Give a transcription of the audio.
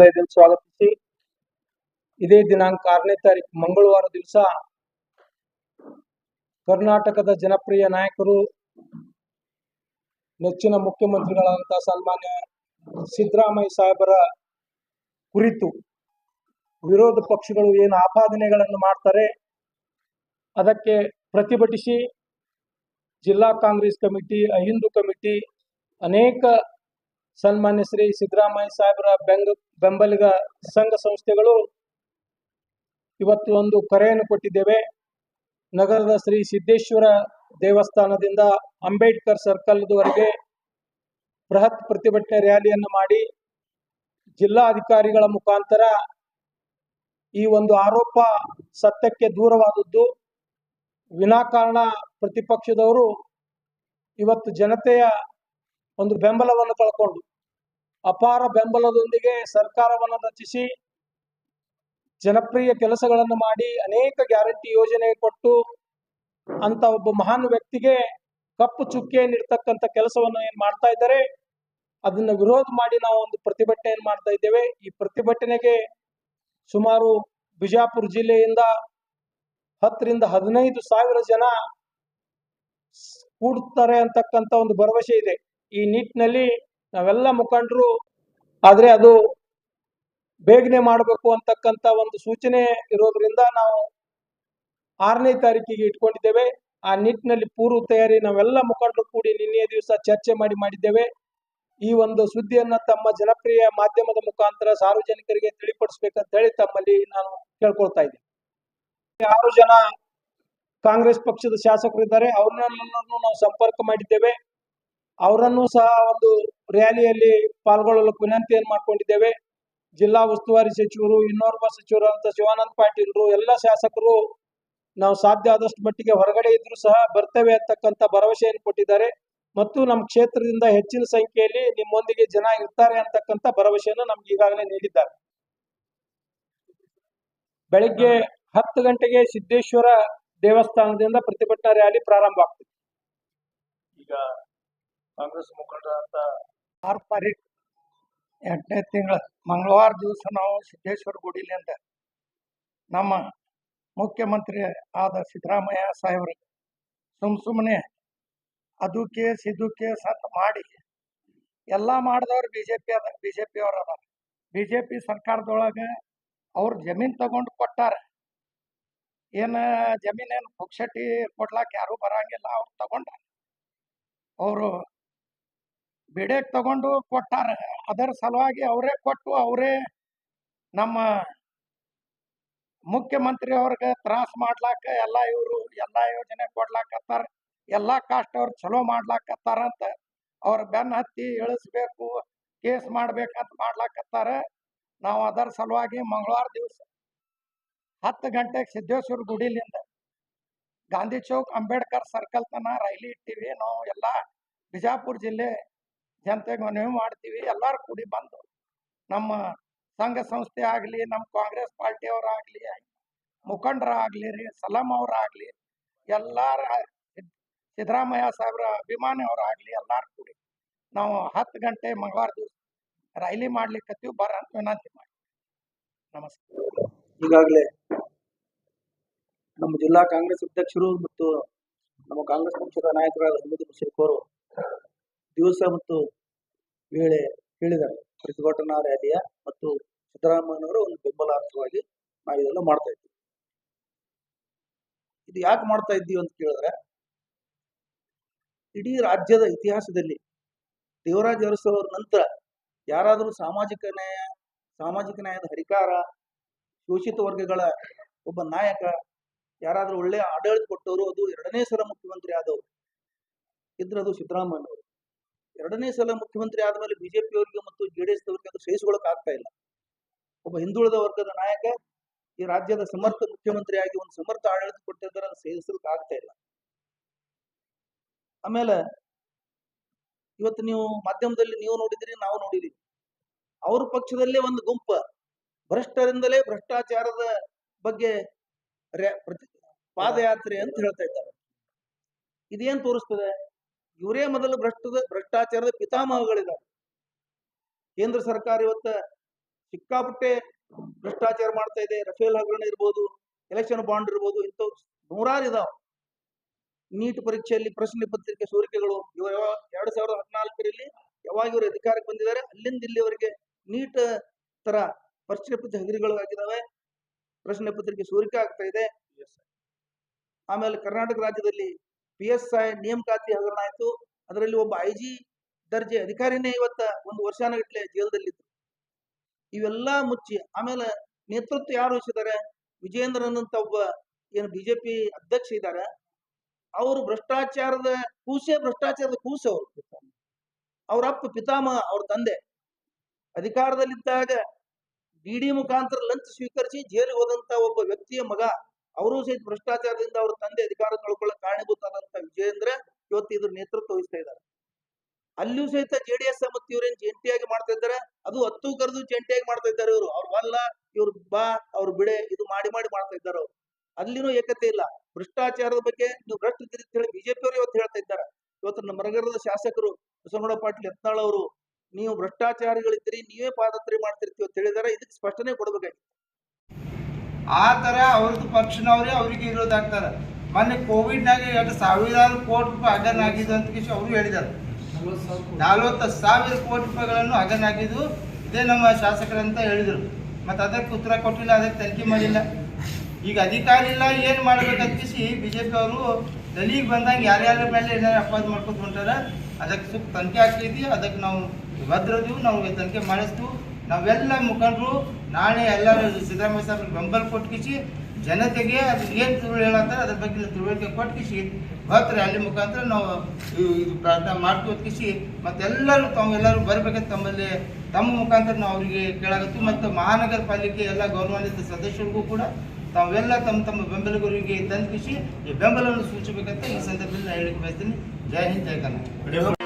ಹೃದಯದಲ್ಲಿ ಸ್ವಾಗತಿಸಿ. ಇದೇ ದಿನಾಂಕ ಆರನೇ ತಾರೀಕು ಮಂಗಳವಾರ ದಿವಸ ಕರ್ನಾಟಕದ ಜನಪ್ರಿಯ ನಾಯಕರು, ನೆಚ್ಚಿನ ಮುಖ್ಯಮಂತ್ರಿಗಳಾದಂತಹ ಸನ್ಮಾನ್ಯ ಸಿದ್ದರಾಮಯ್ಯ ಸಾಹೇಬರ ಕುರಿತು ವಿರೋಧ ಪಕ್ಷಗಳು ಏನು ಆಪಾದನೆಗಳನ್ನು ಮಾಡ್ತಾರೆ, ಅದಕ್ಕೆ ಪ್ರತಿಭಟಿಸಿ ಜಿಲ್ಲಾ ಕಾಂಗ್ರೆಸ್ ಕಮಿಟಿ ಅಹಿಂದು ಕಮಿಟಿ, ಅನೇಕ ಸನ್ಮಾನ್ಯ ಶ್ರೀ ಸಿದ್ದರಾಮಯ್ಯ ಸಾಹೇಬರ ಬೆಂಗ, ಬೆಂಬಲಿಗ ಸಂಘ ಸಂಸ್ಥೆಗಳು ಇವತ್ತು ಒಂದು ಕರೆಯನ್ನು ಕೊಟ್ಟಿದ್ದೇವೆ. ನಗರದ ಶ್ರೀ ಸಿದ್ದೇಶ್ವರ ದೇವಸ್ಥಾನದಿಂದ ಅಂಬೇಡ್ಕರ್ ಸರ್ಕಲ್ವರೆಗೆ ಬೃಹತ್ ಪ್ರತಿಭಟನೆ ರ್ಯಾಲಿಯನ್ನು ಮಾಡಿ ಜಿಲ್ಲಾಧಿಕಾರಿಗಳ ಮುಖಾಂತರ ಈ ಒಂದು ಆರೋಪ ಸತ್ಯಕ್ಕೆ ದೂರವಾದದ್ದು. ವಿನಾಕಾರಣ ಪ್ರತಿಪಕ್ಷದವರು ಇವತ್ತು ಜನತೆಯ ಒಂದು ಬೆಂಬಲವನ್ನು ಕಳ್ಕೊಂಡು ಅಪಾರ ಬೆಂಬಲದೊಂದಿಗೆ ಸರ್ಕಾರವನ್ನು ರಚಿಸಿ, ಜನಪ್ರಿಯ ಕೆಲಸಗಳನ್ನು ಮಾಡಿ, ಅನೇಕ ಗ್ಯಾರಂಟಿ ಯೋಜನೆ ಕೊಟ್ಟು ಅಂತ ಒಬ್ಬ ಮಹಾನ್ ವ್ಯಕ್ತಿಗೆ ಕಪ್ಪು ಚುಕ್ಕೆ ನೀಡ್ತಕ್ಕಂಥ ಕೆಲಸವನ್ನು ಏನ್ ಮಾಡ್ತಾ ಇದ್ದಾರೆ, ಅದನ್ನ ವಿರೋಧ ಮಾಡಿ ನಾವು ಒಂದು ಪ್ರತಿಭಟನೆಯನ್ನು ಮಾಡ್ತಾ ಇದ್ದೇವೆ, ಈ ಪ್ರತಿಭಟನೆಗೆ ಸುಮಾರು ಬಿಜಾಪುರ ಜಿಲ್ಲೆಯಿಂದ ಹತ್ತರಿಂದ ಹದಿನೈದು ಸಾವಿರ ಜನ ಕೂಡ್ತಾರೆ ಅಂತಕ್ಕಂಥ ಒಂದು ಭರವಸೆ ಇದೆ. ಈ ನಿಟ್ಟಿನಲ್ಲಿ ನಾವೆಲ್ಲ ಮುಖಂಡರು, ಆದ್ರೆ ಅದು ಬೇಗನೆ ಮಾಡಬೇಕು ಅಂತಕ್ಕಂಥ ಒಂದು ಸೂಚನೆ ಇರೋದ್ರಿಂದ ನಾವು ಆರನೇ ತಾರೀಕಿಗೆ ಇಟ್ಕೊಂಡಿದ್ದೇವೆ. ಆ ನಿಟ್ಟಿನಲ್ಲಿ ಪೂರ್ವ ತಯಾರಿ ನಾವೆಲ್ಲ ಮುಖಂಡರು ಕೂಡಿ ನಿನ್ನೆ ದಿವಸ ಚರ್ಚೆ ಮಾಡಿ ಮಾಡಿದ್ದೇವೆ. ಈ ಒಂದು ಸುದ್ದಿಯನ್ನ ತಮ್ಮ ಜನಪ್ರಿಯ ಮಾಧ್ಯಮದ ಮುಖಾಂತರ ಸಾರ್ವಜನಿಕರಿಗೆ ತಿಳಿಪಡಿಸ್ಬೇಕಂತ ಹೇಳಿ ತಮ್ಮಲ್ಲಿ ನಾನು ಕೇಳ್ಕೊಳ್ತಾ ಇದ್ದೀನಿ. ಆರು ಜನ ಕಾಂಗ್ರೆಸ್ ಪಕ್ಷದ ಶಾಸಕರಿದ್ದಾರೆ. ಅವ್ರನ್ನೆಲ್ಲರನ್ನು ನಾವು ಸಂಪರ್ಕ ಮಾಡಿದ್ದೇವೆ. ಅವರನ್ನು ಸಹ ಒಂದು ರ್ಯಾಲಿಯಲ್ಲಿ ಪಾಲ್ಗೊಳ್ಳಲು ವಿನಂತಿಯನ್ನು ಮಾಡಿಕೊಂಡಿದ್ದೇವೆ. ಜಿಲ್ಲಾ ಉಸ್ತುವಾರಿ ಸಚಿವರು, ಇನ್ನೋರ್ವ ಸಚಿವರಂತ ಶಿವಾನಂದ ಪಾಟೀಲ್ರು, ಎಲ್ಲ ಶಾಸಕರು ನಾವು ಸಾಧ್ಯ ಆದಷ್ಟು ಮಟ್ಟಿಗೆ ಹೊರಗಡೆ ಇದ್ರು ಸಹ ಬರ್ತೇವೆ ಅಂತಕ್ಕಂಥ ಭರವಸೆಯನ್ನು ಕೊಟ್ಟಿದ್ದಾರೆ. ಮತ್ತು ನಮ್ಮ ಕ್ಷೇತ್ರದಿಂದ ಹೆಚ್ಚಿನ ಸಂಖ್ಯೆಯಲ್ಲಿ ನಿಮ್ಮೊಂದಿಗೆ ಜನ ಇರ್ತಾರೆ ಅಂತಕ್ಕಂಥ ಭರವಸೆಯನ್ನು ನಮ್ಗೆ ಈಗಾಗಲೇ ನೀಡಿದ್ದಾರೆ. ಬೆಳಿಗ್ಗೆ ಹತ್ತು ಗಂಟೆಗೆ ಸಿದ್ದೇಶ್ವರ ದೇವಸ್ಥಾನದಿಂದ ಪ್ರತಿಭಟನಾ ರ್ಯಾಲಿ ಪ್ರಾರಂಭ ಆಗ್ತದೆ. ಈಗ ಕಾಂಗ್ರೆಸ್ ಮುಖಂಡರಾದಂತ ತಾರೀಕು ಎಂಟನೇ ತಿಂಗಳ ಮಂಗಳವಾರ ದಿವಸ ನಾವು ಸಿದ್ದೇಶ್ವರ ಗುಡಿಲಿಂದ ನಮ್ಮ ಮುಖ್ಯಮಂತ್ರಿ ಆದ ಸಿದ್ದರಾಮಯ್ಯ ಸಾಹೇಬ್ರು ಸುಮ್ ಸುಮ್ಮನೆ ಅದು ಕೇಸ್ ಇದು ಕೇಸ್ ಅಂತ ಮಾಡಿ ಎಲ್ಲ ಮಾಡಿದವ್ರು ಬಿ ಜೆ ಪಿ ಅದ ಬಿ ಜೆ ಪಿಯವ್ರು ಅದಾರ. ಬಿ ಜೆ ಪಿ ಸರ್ಕಾರದೊಳಗೆ ಅವ್ರು ಜಮೀನು ತಗೊಂಡು ಕೊಟ್ಟಾರ. ಏನು ಜಮೀನೇನು ಪುಕ್ಷಟಿ ಕೊಡ್ಲಾಕ ಯಾರೂ ಬರಂಗಿಲ್ಲ, ಅವ್ರು ತಗೊಂಡ ಅವರು ಬಿಡೇಕ್ ತಗೊಂಡು ಕೊಟ್ಟಾರ. ಅದರ ಸಲುವಾಗಿ ಅವರೇ ಕೊಟ್ಟು ಅವರೇ ನಮ್ಮ ಮುಖ್ಯಮಂತ್ರಿ ಅವ್ರಿಗೆ ತ್ರಾಸ ಮಾಡ್ಲಾಕ, ಎಲ್ಲ ಇವರು ಎಲ್ಲ ಯೋಜನೆ ಕೊಡ್ಲಾಕತ್ತಾರ, ಎಲ್ಲ ಕಾಸ್ಟ್ ಅವ್ರು ಚಲೋ ಮಾಡ್ಲಾಕತ್ತಾರ ಅಂತ ಅವ್ರ ಬೆನ್ನ ಹತ್ತಿ ಇಳಿಸ್ಬೇಕು, ಕೇಸ್ ಮಾಡ್ಬೇಕಂತ ಮಾಡ್ಲಾಕತ್ತಾರ. ನಾವು ಅದರ ಸಲುವಾಗಿ ಮಂಗಳವಾರ ದಿವಸ ಹತ್ತು ಗಂಟೆಗೆ ಸಿದ್ದೇಶ್ವರ ಗುಡಿಲಿಂದ ಗಾಂಧಿ ಚೌಕ್ ಅಂಬೇಡ್ಕರ್ ಸರ್ಕಲ್ ತನ ರೈಲಿ ಇಟ್ಟಿವಿ. ನಾವು ಎಲ್ಲ ಬಿಜಾಪುರ ಜಿಲ್ಲೆ ಜನತೆಗೆ ಮನವಿ ಮಾಡ್ತೀವಿ, ಎಲ್ಲರೂ ಕೂಡಿ ಬಂದು ನಮ್ಮ ಸಂಘ ಸಂಸ್ಥೆ ಆಗಲಿ, ನಮ್ಮ ಕಾಂಗ್ರೆಸ್ ಪಾರ್ಟಿಯವರಾಗಲಿ, ಮುಖಂಡರಾಗಲಿ ರೀ, ಸಲಾಂ ಅವರಾಗಲಿ, ಎಲ್ಲರ ಸಿದ್ದರಾಮಯ್ಯ ಸಾಹೇಬ್ರ ಅಭಿಮಾನಿ ಅವರಾಗಲಿ ಎಲ್ಲಾರು ಕೂಡಿ ನಾವು ಹತ್ತು ಗಂಟೆ ಮಂಗಳವಾರ ದಿವಸ ರೈಲಿ ಮಾಡ್ಲಿಕ್ಕತ್ತೀವಿ ಬರ ಅಂತ ವಿನಂತಿ ಮಾಡಿ ನಮಸ್ಕಾರ. ಈಗಾಗಲೇ ನಮ್ಮ ಜಿಲ್ಲಾ ಕಾಂಗ್ರೆಸ್ ಅಧ್ಯಕ್ಷರು ಮತ್ತು ನಮ್ಮ ಕಾಂಗ್ರೆಸ್ ಪಕ್ಷದ ನಾಯಕರಾದ ಹಮೀದ್ ಮುಷರಿಫ್ ಅವರು ದಿವಸ ಮತ್ತು ವೇಳೆ ಹೇಳಿದ್ದಾರೆ. ಪ್ರತಿಭಟನಾ ರ್ಯಾಲಿಯ ಮತ್ತು ಸಿದ್ದರಾಮಯ್ಯನವರ ಒಂದು ಬೆಂಬಲಾರ್ಥವಾಗಿ ನಾವು ಇದೆಲ್ಲ ಮಾಡ್ತಾ ಇದ್ದೀವಿ. ಇದು ಯಾಕೆ ಮಾಡ್ತಾ ಇದ್ದೀವಿ ಅಂತ ಕೇಳಿದ್ರೆ, ಇಡೀ ರಾಜ್ಯದ ಇತಿಹಾಸದಲ್ಲಿ ದೇವರಾಜ ಅರಸು ನಂತರ ಯಾರಾದರೂ ಸಾಮಾಜಿಕ ನ್ಯಾಯ, ಸಾಮಾಜಿಕ ನ್ಯಾಯದ ಹರಿಕಾರ, ಶೋಷಿತ ವರ್ಗಗಳ ಒಬ್ಬ ನಾಯಕ, ಯಾರಾದರೂ ಒಳ್ಳೆಯ ಆಡಳಿತ ಕೊಟ್ಟವರು, ಅದು ಎರಡನೇ ಸಲ ಮುಖ್ಯಮಂತ್ರಿ ಆದವರು ಇದ್ರದು ಸಿದ್ದರಾಮಯ್ಯನವರು. ಎರಡನೇ ಸಲ ಮುಖ್ಯಮಂತ್ರಿ ಆದ್ಮೇಲೆ ಬಿಜೆಪಿ ಅವರಿಗೆ ಮತ್ತು ಜೆಡಿಎಸ್ ಅವರಿಗೆ ಅದು ಸಹಿಸಿಕೊಳ್ಳಕ್ ಆಗ್ತಾ ಇಲ್ಲ. ಒಬ್ಬ ಹಿಂದುಳಿದ ವರ್ಗದ ನಾಯಕ ಈ ರಾಜ್ಯದ ಸಮರ್ಥ ಮುಖ್ಯಮಂತ್ರಿಯಾಗಿ ಒಂದು ಸಮರ್ಥ ಆಡಳಿತ ಕೊಟ್ಟಿದ್ದಾರೆ ಅದು ಸಹಿಸಲಿಕ್ಕೆ ಆಗ್ತಾ ಇಲ್ಲ. ಆಮೇಲೆ ಇವತ್ತು ನೀವು ಮಾಧ್ಯಮದಲ್ಲಿ ನೀವು ನೋಡಿದ್ರಿ, ನಾವು ನೋಡಿದೀವಿ. ಅವ್ರ ಪಕ್ಷದಲ್ಲೇ ಒಂದು ಗುಂಪ ಭ್ರಷ್ಟರಿಂದಲೇ ಭ್ರಷ್ಟಾಚಾರದ ಬಗ್ಗೆ ಪಾದಯಾತ್ರೆ ಅಂತ ಹೇಳ್ತಾ ಇದ್ದಾರೆ. ಇದೇನ್ ತೋರಿಸ್ತದೆ? ಇವರೇ ಮೊದಲು ಭ್ರಷ್ಟದ ಭ್ರಷ್ಟಾಚಾರದ ಪಿತಾಮಹಗಳಿದ್ದಾರೆ. ಕೇಂದ್ರ ಸರ್ಕಾರ ಇವತ್ತ ಸಿಕ್ಕಾಪಟ್ಟೆ ಭ್ರಷ್ಟಾಚಾರ ಮಾಡ್ತಾ ಇದೆ. ರಫೇಲ್ ಹಗರಣ ಇರ್ಬೋದು ಎಲೆಕ್ಷನ್ ಬಾಂಡ್ ಇರ್ಬೋದು ಇಂಥವು ನೂರಾರು ಇದಾವೆ. ನೀಟ್ ಪರೀಕ್ಷೆಯಲ್ಲಿ ಪ್ರಶ್ನೆ ಪತ್ರಿಕೆ ಸೋರಿಕೆಗಳು ಇವರು ಎರಡ್ ಸಾವಿರದ ಹದಿನಾಲ್ಕರಲ್ಲಿ ಯಾವಾಗ ಇವರು ಅಧಿಕಾರಕ್ಕೆ ಬಂದಿದ್ದಾರೆ ಅಲ್ಲಿಂದ ಇಲ್ಲಿವರೆಗೆ ನೀಟ್ ತರ ಪ್ರಶ್ನೆ ಪತ್ರಿಕೆ ಹಗರಿಗಳು ಆಗಿದ್ದಾವೆ ಪ್ರಶ್ನೆ ಪತ್ರಿಕೆ ಸೋರಿಕೆ ಆಗ್ತಾ ಇದೆ. ಆಮೇಲೆ ಕರ್ನಾಟಕ ರಾಜ್ಯದಲ್ಲಿ ಪಿ ಎಸ್ ಐ ನೇಮಕಾತಿ ಹಗರಣ ಆಯ್ತು ಅದರಲ್ಲಿ ಒಬ್ಬ ಐ ದರ್ಜೆ ಅಧಿಕಾರಿನೇ ಇವತ್ತ ಒಂದು ವರ್ಷಾನಗಟ್ಲೆ ಜೈಲದಲ್ಲಿತ್ತು ಇವೆಲ್ಲ ಮುಚ್ಚಿ ಆಮೇಲೆ ನೇತೃತ್ವ ಯಾರು ವಹಿಸಿದ್ದಾರೆ? ವಿಜೇಂದ್ರನ್ ಅಂತ ಒಬ್ಬ ಏನು ಬಿಜೆಪಿ ಅಧ್ಯಕ್ಷ ಇದ್ದಾರೆ. ಅವರು ಭ್ರಷ್ಟಾಚಾರದ ಕೂಸೆ ಭ್ರಷ್ಟಾಚಾರದ ಕೂಸೆ ಅವರು. ಅವ್ರ ಅಪ್ಪ, ಪಿತಾಮಹ, ಅವ್ರ ತಂದೆ. ಅಧಿಕಾರದಲ್ಲಿದ್ದಾಗ ಡಿ ಡಿ ಮುಖಾಂತರ ಲಂಚ ಸ್ವೀಕರಿಸಿ ಜೈಲಿಗೆ ಹೋದಂತ ಒಬ್ಬ ವ್ಯಕ್ತಿಯ ಮಗ. ಅವರು ಸಹಿತ ಭ್ರಷ್ಟಾಚಾರದಿಂದ ಅವ್ರ ತಂದೆ ಅಧಿಕಾರ ಕಳ್ಕೊಳ್ಳ ಕಾರಣೀಭೂತಾದಂತ ವಿಜಯೇಂದ್ರ ಇವತ್ತು ಇದ್ರ ನೇತೃತ್ವ ವಹಿಸ್ತಾ ಇದ್ದಾರೆ. ಅಲ್ಲೂ ಸಹಿತ ಜೆ ಡಿ ಎಸ್ ಮತ್ತು ಇವ್ರೇನ್ ಜಂಟಿಯಾಗಿ ಮಾಡ್ತಾ ಇದ್ದಾರೆ? ಅದು ಹತ್ತು ಕರೆದು ಜಂಟಿಯಾಗಿ ಮಾಡ್ತಾ ಇದ್ದಾರೆ ಇವರು. ಅವ್ರು ಬಲ್ಲ ಇವ್ರು ಬಾ, ಅವ್ರು ಬಿಡೆ, ಇದು ಮಾಡಿ ಮಾಡಿ ಮಾಡ್ತಾ ಇದ್ದಾರೆ ಅಲ್ಲಿನೂ ಏಕತೆ ಇಲ್ಲ. ಭ್ರಷ್ಟಾಚಾರದ ಬಗ್ಗೆ ನೀವು ಭ್ರಷ್ಟ ಅಂತ ಹೇಳಿ ಬಿಜೆಪಿ ಅವರು ಇವತ್ತು ಹೇಳ್ತಾ ಇದ್ದಾರೆ. ಇವತ್ತು ನಮ್ಮ ಮರಗರದ ಶಾಸಕರು ಬಸವನಗೌಡ ಪಾಟೀಲ್ ಯತ್ನಾಳ್ ಅವರು, ನೀವು ಭ್ರಷ್ಟಾಚಾರಿಗಳಿದ್ದೀರಿ, ನೀವೇ ಪಾದತ್ರಿ ಮಾಡ್ತಿರ್ತೀವಿ ಅಂತ ಹೇಳಿದಾರೆ ಇದಕ್ಕೆ ಸ್ಪಷ್ಟನೆ ಕೊಡ್ಬೇಕಾಗಿತ್ತು. ಆ ಥರ ಅವ್ರದ್ದು ಪಕ್ಷನವ್ರೆ ಅವ್ರಿಗೆ ಇರೋದಾಗ್ತಾರೆ. ಮೊನ್ನೆ ಕೋವಿಡ್ನಾಗ ಎರಡು ಸಾವಿರಾರು ಕೋಟಿ ರೂಪಾಯಿ ಹಗರಣ ಆಗಿದ್ದು ಅಂತ ಕಿಶ್ ಅವರು ಹೇಳಿದ್ದಾರೆ. ನಲ್ವತ್ತು ಸಾವಿರ ಕೋಟಿ ರೂಪಾಯಿಗಳನ್ನು ಹಗರಣ ಆಗಿದ್ದು ಇದೇ ನಮ್ಮ ಶಾಸಕರಂತ ಹೇಳಿದರು. ಮತ್ತು ಅದಕ್ಕೆ ಉತ್ತರ ಕೊಟ್ಟಿಲ್ಲ, ಅದಕ್ಕೆ ತನಿಖೆ ಮಾಡಿಲ್ಲ. ಈಗ ಅಧಿಕಾರ ಇಲ್ಲ, ಏನು ಮಾಡ್ಬೇಕಂತ ಕಿಸಿ ಬಿ ಜೆ ಪಿ ಅವರು ದಲಿಗೆ ಬಂದಂಗೆ ಯಾರ್ಯಾರ ಮೇಲೆ ಏನಾರು ಅಪವಾದ ಮಾಡ್ಕೊಂಡು ಹೊಂಟಾರ, ಅದಕ್ಕೆ ಸುಖ ತನಿಖೆ ಆಗ್ತೈತಿ, ಅದಕ್ಕೆ ನಾವು ಭದ್ರದೀವಿ, ನಾವು ತನಿಖೆ ಮಾಡಿಸ್ತು ನಾವೆಲ್ಲ ಮುಖಂಡರು ನಾಳೆ ಎಲ್ಲರೂ ಸಿದ್ದರಾಮಯ್ಯ ಸರ್ ಬೆಂಬಲ ಕೊಟ್ಕಿಸಿ, ಜನತೆಗೆ ಅದು ಏನು ತಿಳುವಳಿ ಹೇಳತ್ತಾರೆ ಅದ್ರ ಬಗ್ಗೆ ತಿಳುವಳಿಕೆ ಕೊಟ್ಕಿಸಿ, ಭಕ್ತರ ರ್ಯಾಲಿ ಮುಖಾಂತರ ನಾವು ಇದು ಪ್ರಾರ್ಥನೆ ಮಾಡ್ಕೊತ್ಕಿಸಿ ಮತ್ತೆಲ್ಲರೂ ತಾವು ಎಲ್ಲರೂ ಬರಬೇಕಂತ ತಮ್ಮಲ್ಲಿ, ತಮ್ಮ ಮುಖಾಂತರ ನಾವು ಅವರಿಗೆ ಕೇಳಾಗುತ್ತೆ ಮತ್ತು ಮಹಾನಗರ ಪಾಲಿಕೆ ಎಲ್ಲ ಗೌರವಾನ್ವಿತ ಸದಸ್ಯರಿಗೂ ಕೂಡ ತಾವೆಲ್ಲ ತಮ್ಮ ತಮ್ಮ ಬೆಂಬಲಿಗರಿಗೆ ತಂದಿಸಿ ಈ ಬೆಂಬಲವನ್ನು ಸೂಚಿಸಬೇಕಂತ ಈ ಸಂದರ್ಭದಲ್ಲಿ ನಾನು ಹೇಳಿಕೆ ಬಯಸ್ತೀನಿ. ಜೈ ಹಿಂದ್, ಜೈ ಕನ್ನಡ